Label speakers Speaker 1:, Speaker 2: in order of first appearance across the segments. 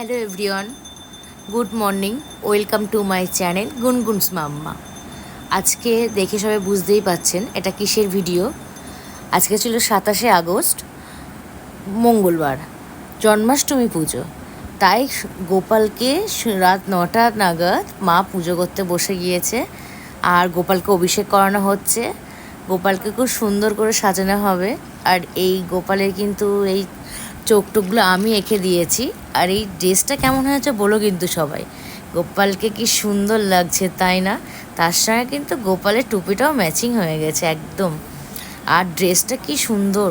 Speaker 1: Everyone good morning welcome to my channel Gungun's mamma আজকে দেখে সবাই বুঝতেই পাচ্ছেন এটা কিসের ভিডিও আজকে ছিল সাতাশে আগস্ট, মঙ্গলবার, জন্মাষ্টমী পুজো। তাই গোপালকে রাত নটা নাগাদ মা পুজো করতে বসে গিয়েছে আর গোপালকে অভিষেক করানো হচ্ছে। গোপালকে খুব সুন্দর করে সাজানো হবে। আর এই গোপালের কিন্তু এই চোখ টোকগুলো আমি এঁকে দিয়েছি। আর এই ড্রেসটা কেমন হয়েছে বলো কিন্তু সবাই। গোপালকে কি সুন্দর লাগছে, তাই না? তার সঙ্গে কিন্তু গোপালের টুপিটাও ম্যাচিং হয়ে গেছে একদম। আর ড্রেসটা কি সুন্দর।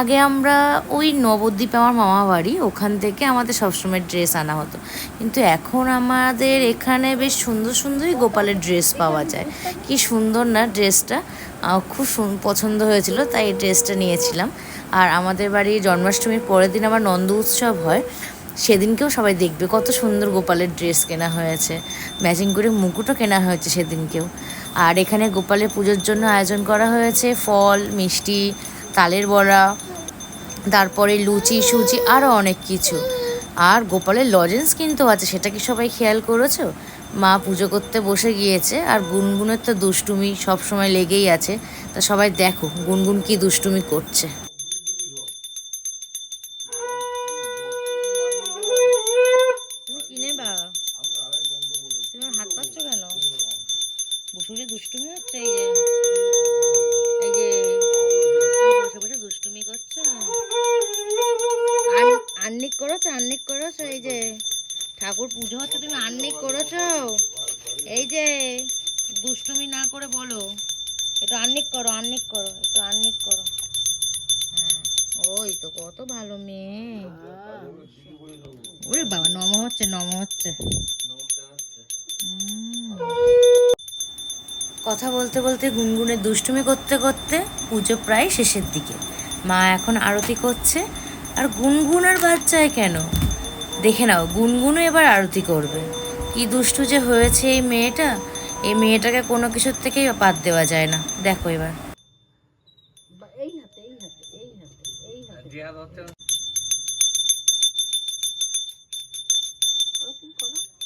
Speaker 1: আগে আমরা ওই নবদ্বীপে আমার মামা বাড়ি, ওখান থেকে আমাদের সবসময় ড্রেস আনা হতো। কিন্তু এখন আমাদের এখানে বেশ সুন্দর সুন্দরই গোপালের ড্রেস পাওয়া যায়। কি সুন্দর না ড্রেসটা। খুব পছন্দ হয়েছিল, তাই এই ড্রেসটা নিয়েছিলাম। আর আমাদের বাড়ি জন্মাষ্টমীর পরের দিন আবার নন্দ উৎসব হয়। সেদিনকেও সবাই দেখবে। কত সুন্দর গোপালের ড্রেস কেনা হয়েছে। ম্যাচিং করে মুকুটও কেনা হয়েছে সেদিনকেও। আর এখানে গোপালের পুজোর জন্য আয়োজন করা হয়েছে ফল, মিষ্টি, তালের বড়া, তারপরে লুচি সুচি আরও অনেক কিছু। আর গোপালের লজেন্স কিন্তু আছে, সেটা কি সবাই খেয়াল করেছ? মা পুজো করতে বসে গিয়েছে, আর গুনগুনের তো দুষ্টুমি সব সময় লেগেই আছে। তা সবাই দেখো, গুনগুন কি দুষ্টুমি করছে। দুষ্টুমি হচ্ছে এই যে এই যে বসে বসে দুষ্টুমি করছ। আন্নিক করেছ আন্নিক করেছ এই যে ঠাকুর পুজো হচ্ছে তুমি আন্নিক করেছ। এই যে দুষ্টুমি না করে বলো। একটু আন্নিক করো আন্নিক করো একটু আন্নিক করো। হ্যাঁ ওই তো কত ভালো মেয়ে। ওরে বাবা নম হচ্ছে নম হচ্ছে। কথা বলতে বলতে গুনগুনের দুষ্টুমি করতে করতে পুজো প্রায় শেষের দিকে। মা এখন আরতি করছে। আর গুনগুন আর বাচ্চায় কেন? দেখে নাও গুনগুনও এবার আরতি করবে। কি দুষ্টু যে হয়েছে এই মেয়েটা? এই মেয়েটাকে কোনো কিছুর থেকেই বাদ দেওয়া যায় না। দেখো এবার।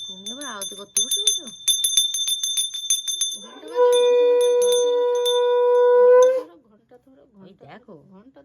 Speaker 1: তুমি এবার আরতি করতে বসে গেছো ওই দেখো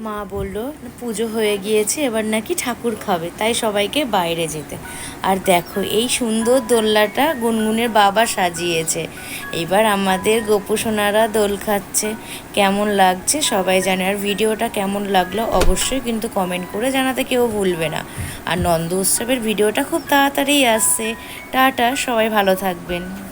Speaker 1: মা বলল, পুজো হয়ে গিয়েছে, এবার নাকি ঠাকুর খাবে। তাই সবাইকে বাইরে যেতে। আর দেখো, এই সুন্দর দোলনাটা গুনগুনের বাবা সাজিয়েছে। এবার আমাদের গোপুসোনারা দোল খাচ্ছে। কেমন লাগছে সবাই জানে। আর ভিডিওটা কেমন লাগল অবশ্যই কিন্তু কমেন্ট করে জানাতে কেউ ভুলবে না। আর নন্দ উৎসবের ভিডিওটা খুব তাড়াতাড়ি আসছে। টাটা, সবাই ভালো থাকবেন।